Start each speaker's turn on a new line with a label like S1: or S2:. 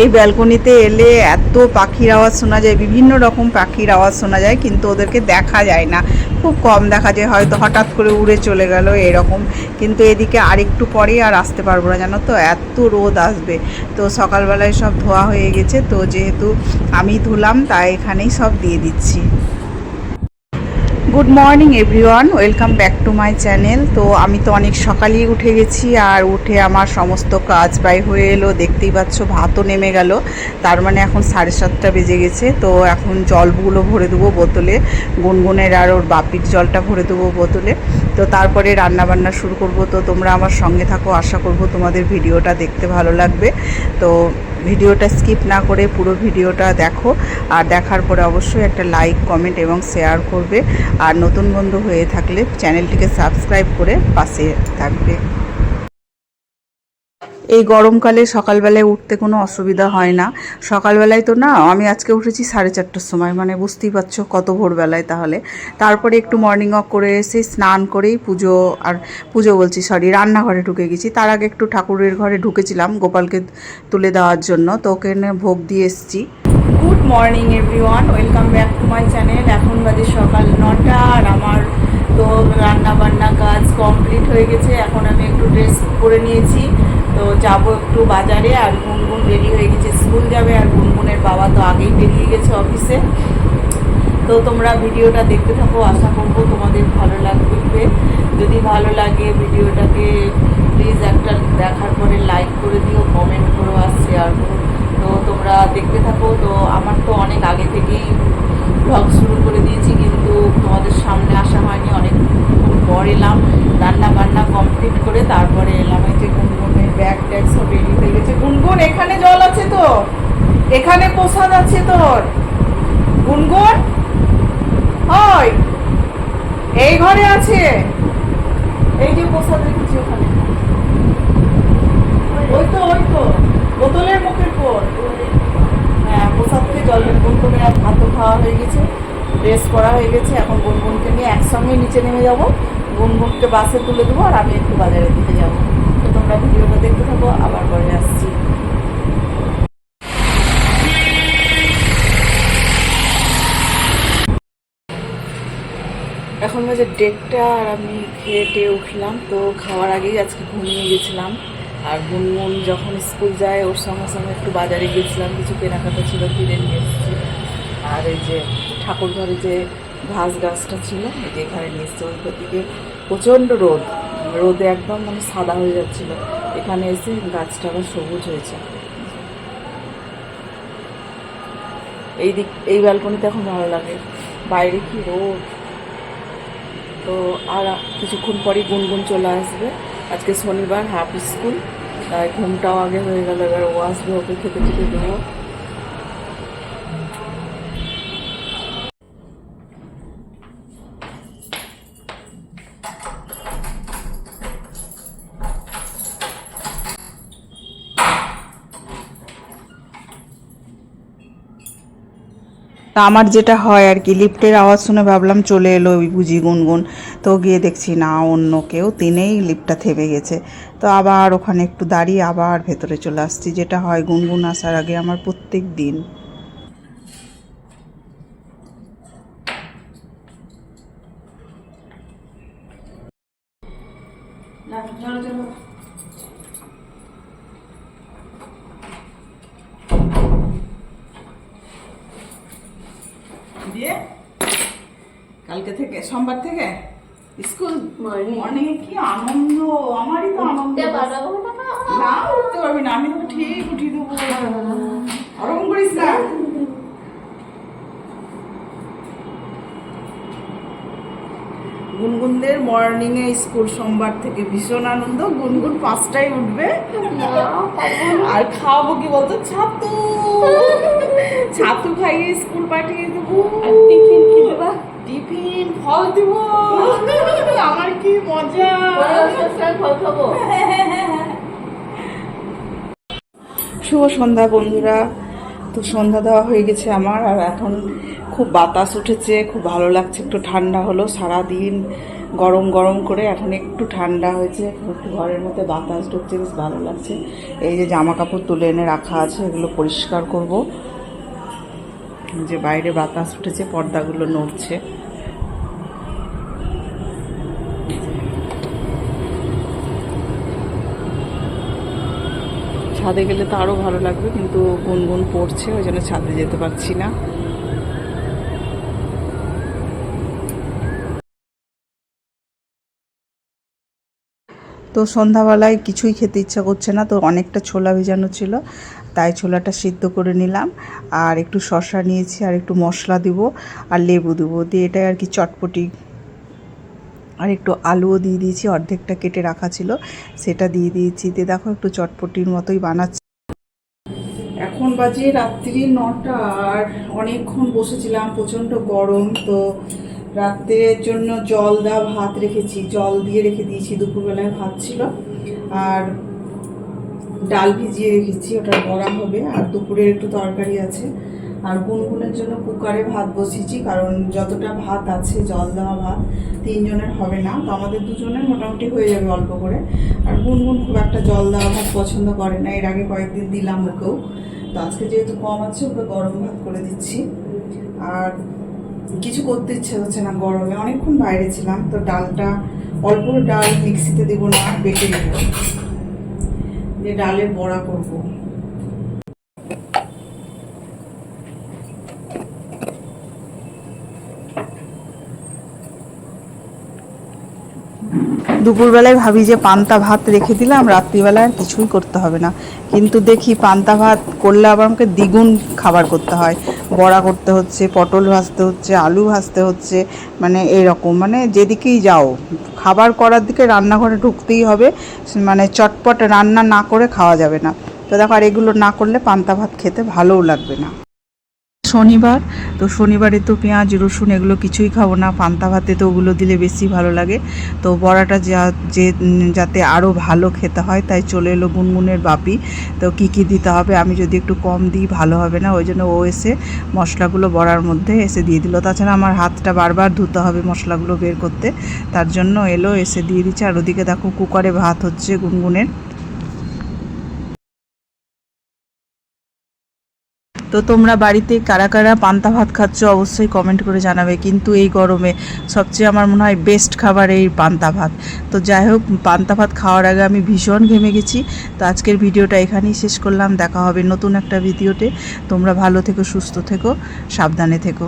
S1: এই ব্যালকনিতে এলে এত পাখির আওয়াজ শোনা যায়, বিভিন্ন রকম পাখির আওয়াজ শোনা যায়, কিন্তু ওদেরকে দেখা যায় না। খুব কম দেখা যায়, হয়তো হঠাৎ করে উড়ে চলে গেল, এরকম। কিন্তু এদিকে আরেকটু পরেই আর আসতে পারব না, জানো তো? এত রোদ আসবে। তো সকালবেলায় সব ধোয়া হয়ে গেছে, তো যেহেতু আমি ধুলাম, তাই এখানেই সব দিয়ে দিচ্ছি। Good morning everyone welcome back to my channel তো আমি তো অনেক সকালেই উঠে গেছি আর উঠে আমার সমস্ত কাজ বাই হয়ে এলো। দেখতেই পাচ্ছ, ভাতও নেমে গেল। তার মানে এখন সাড়ে সাতটা বেজে গেছে। তো এখন জলগুলো ভরে দেবো বোতলে। গুনগুনের আর ওর বাপির জলটা ভরে দেবো বোতলে। তো তারপরে রান্না বান্না শুরু করব। তো তোমরা আমার সঙ্গে থাকো, আশা করব তোমাদের ভিডিওটা দেখতে ভালো লাগবে। তো ভিডিওটা স্কিপ না করে পুরো ভিডিওটা দেখো। আর দেখার পরে অবশ্যই একটা লাইক, কমেন্ট এবং শেয়ার করবে। আর নতুন বন্ধু হয়ে থাকলে চ্যানেলটিকে সাবস্ক্রাইব করে পাশে থাকবে। এই গরমকালে সকালবেলায় উঠতে কোনো অসুবিধা হয় না। সকালবেলায় তো না, আমি আজকে উঠেছি সাড়ে চারটার সময় মানে বুঝতেই পারছ কত ভোরবেলায় তাহলে। তারপরে একটু মর্নিং ওয়াক করে এসে স্নান করেই পুজো, আর পুজো বলছি সরি রান্নাঘরে ঢুকে গেছি। তার আগে একটু ঠাকুরের ঘরে ঢুকেছিলাম গোপালকে তুলে দেওয়ার জন্য, তো ওখানে ভোগ দিয়ে এসেছি। Good morning everyone welcome back to my channel এখন বাজে সকাল নটা, আর আমার তো রান্না বান্না কাজ কমপ্লিট হয়ে গেছে। এখন আমি একটু ড্রেস পরে নিয়েছি। তো যাব একটু বাজারে আর গুনগুন রেডি হয়ে গেছে, স্কুল যাবে আর গুনগুনের বাবা তো আগেই বেরিয়ে গেছে অফিসে। তো তোমরা ভিডিওটা দেখতে থাকো, আশা করব তোমাদের ভালো লাগবে। যদি ভালো লাগে ভিডিওটাকে প্লিজ একটা দেখার পরে লাইক করে দিও কমেন্ট করো আর শেয়ার করো। তো তোমরা দেখতে থাকো, তো আমার তো অনেক আগে থেকেই ব্লগ শুরু করে দিয়েছি, কিন্তু তোমাদের সামনে আসা হয়নি। অনেক পর এলাম রান্না বান্না কমপ্লিট করে তারপরে এলাম এই যে গুনগুনের ব্যাগ ট্যাগ সব রেডি হয়ে গেছে। গুনগুন, এখানে জল আছে তো। এখানে প্রসাদ আছে তোর। গুনগুন হয় এই ঘরে আছে। এই যে প্রসাদ রেখেছি ওখানে। ওই তো ওই তো, বোতলের মুখের পর হ্যাঁ প্রসাদ থেকে জল গুনগুনের আর ভাতও খাওয়া হয়ে গেছে। ড্রেস করা হয়ে গেছে। এখন গুনগুনকে নিয়ে একসঙ্গে নিচে নেমে যাব। গুনগুনকে বাসে তুলে দেবো আর আমি একটু বাজারের দিকে যাব। তোমরা ভিডিওটা দেখতে থাকো আবার পরে আসছি। এখন বাজে ডেটটা আর আমি খেয়ে টেয়ে উঠলাম, তো খাওয়ার আগেই আজকে ঘুমিয়ে গেছিলাম। আর গুনগুন যখন স্কুল যায়, ওর সঙ্গে সঙ্গে একটু বাজারে গেছিলাম, কিছু কেনাকাটা ছিল, কিনে নিয়ে এসেছি। আর এই যে ঠাকুর ঘরে যে ঘাস গাছটা ছিল, এই যে এখানে নিয়ে এসছে, ওই দিকে প্রচণ্ড রোদ। রোদে একদম মানে সাদা হয়ে যাচ্ছিল। এখানে এসে গাছটা আবার সবুজ হয়েছে। এই দিক, এই ব্যালকনিতে এখন ভালো লাগে। বাইরে কি রোদ? তো আর কিছুক্ষণ পরেই গুনগুন চলে আসবে। আজকে শনিবার, হাফ স্কুল। তাই ঘুমটাও আগে হয়ে গেল, এবার ও আসবে ওকে খেতে খেতে দেবো তা আমার যেটা হয় আর কি, লিফটের আওয়াজ শুনে ভাবলাম চলে এলো ওই বুঝি গুনগুন। তো গিয়ে দেখছি না, অন্য কেউ তিনেই লিফটটা থেমে গেছে। তো আবার ওখানে একটু দাঁড়িয়ে আবার ভেতরে চলে আসছি, যেটা হয় গুনগুন আসার আগে আমার প্রত্যেক দিন। দিয়ে কালকে থেকে সোমবার থেকে? School morning. কি আনন্দ? আমারই তো আনন্দ। না। উঠতে পারবি না আমি তোকে ঠিক উঠিয়ে দেবো। ওরকম করিস না? গুনগুনদের মর্নিং এ স্কুল সোমবার থেকে ভীষণ আনন্দ। গুনগুন পাঁচটায় উঠবে। আর খাওয়াবো কি বলতো? ছাতু। ছাতু খাইয়ে স্কুল পাঠিয়ে দেবা। ফল দিব। আমার কি মজা। শুভ সন্ধ্যা, বন্ধুরা। তো সন্ধ্যা দেওয়া হয়ে গেছে আমার, আর এখন খুব বাতাস উঠেছে, খুব ভালো লাগছে, একটু ঠান্ডা হলো। সারা দিন গরম গরম করে এখন একটু ঠান্ডা হয়েছে একটু ঘরের মধ্যে বাতাস ঢুকছে, বেশ ভালো লাগছে। এই যে জামা কাপড় তুলে এনে রাখা আছে, এগুলো পরিষ্কার করব। যে বাইরে বাতাস উঠেছে, পর্দাগুলো নড়ছে। ছাদে গেলে তো আরও ভালো লাগবে, কিন্তু গুনগুন পড়ছে, ওই জন্য ছাদে যেতে পারছি না। তো সন্ধ্যাবেলায় কিছুই খেতে ইচ্ছা করছে না, তো অনেকটা ছোলা ভেজানো ছিল, তাই ছোলাটা সিদ্ধ করে নিলাম, আর একটু শসা নিয়েছি, আর একটু মশলা দিব, আর লেবু দেবো, দিয়ে এটাই আর কি চটপটি আর একটু আলুও দিয়ে দিয়েছি, অর্ধেকটা কেটে রাখা ছিল, সেটা দিয়ে দিয়েছি। দিয়ে দেখো একটু চটপটির মতোই বানাচ্ছি। এখন বাজে রাত্রি নটা, আর অনেকক্ষণ বসেছিলাম, প্রচণ্ড গরম, তো রাত্রের জন্য জল দেওয়া ভাত রেখেছি। জল দিয়ে রেখে দিয়েছি, দুপুরবেলায় ভাত ছিল। আর ডাল ভিজিয়ে রেখেছি, ওটা বড়া হবে। আর দুপুরের একটু তরকারি আছে। আর গুনগুনের জন্য কুকারে ভাত বসিয়েছি, কারণ যতটা ভাত আছে, জল দেওয়া ভাত, তিনজনের হবে না। তো আমাদের দুজনের মোটামুটি হয়ে যাবে অল্প করে। আর গুনগুন খুব একটা জল দেওয়া ভাত পছন্দ করে না। এর আগে কয়েকদিন দিলাম ওকেও। তো আজকে যেহেতু কম আছে, ওকে গরম ভাত করে দিচ্ছি। আর কিছু করতে ইচ্ছে হচ্ছে না গরমে। অনেকক্ষণ বাইরে ছিলাম, তো ডালটা, অল্প ডাল মিক্সিতে দেবো না, বেটে দেবো যে ডালের বড়া করব। দুপুরবেলায় ভাবি যে পান্তা ভাত রেখে দিলাম, রাত্রিবেলায় আর কিছুই করতে হবে না। কিন্তু দেখি পান্তা ভাত করলে আবার আমাকে দ্বিগুণ খাবার করতে হয়। বড়া করতে হচ্ছে, পটল ভাজতে হচ্ছে, আলু ভাজতে হচ্ছে মানে এরকম মানে যেদিকেই যাও। খাবার করার দিকে রান্নাঘরে ঢুকতেই হবে মানে চটপট রান্না না করে খাওয়া যাবে না। তো দেখো, আর এগুলো না করলে পান্তা ভাত খেতে ভালোও লাগবে না। শনিবার। তো শনিবারে তো পেঁয়াজ, রসুন এগুলো কিছুই খাব না। পান্তা ভাতে তো ওগুলো দিলে বেশি ভালো লাগে। তো বড়াটা যা, যে, যাতে আরও ভালো খেতে হয়, তাই চলে এলো গুনগুনের বাপি। তো কি কি দিতে হবে আমি যদি একটু কম দিই, ভালো হবে না। ওই জন্য ও এসে মশলাগুলো বড়ার মধ্যে এসে দিয়ে দিল। তাছাড়া আমার হাতটা বারবার ধুতে হবে মশলাগুলো বের করতে। তার জন্য এলো, এসে দিয়ে দিচ্ছে। আর ওদিকে দেখো কুকারে ভাত হচ্ছে গুনগুনের। তো তোমরা বাড়িতে কারা কারা পান্তা ভাত খাচ্ছ অবশ্যই কমেন্ট করে জানাবে। কিন্তু এই গরমে সবচেয়ে আমার মনে হয় বেস্ট খাবার এই পান্তা ভাত। তো যাই হোক, পান্তা ভাত খাওয়ার আগে আমি ভীষণ ঘেমে গেছি। তো আজকের ভিডিওটা এখানেই শেষ করলাম। দেখা হবে নতুন একটা ভিডিওতে। তোমরা ভালো থেকো, সুস্থ থেকো, সাবধানে থেকো।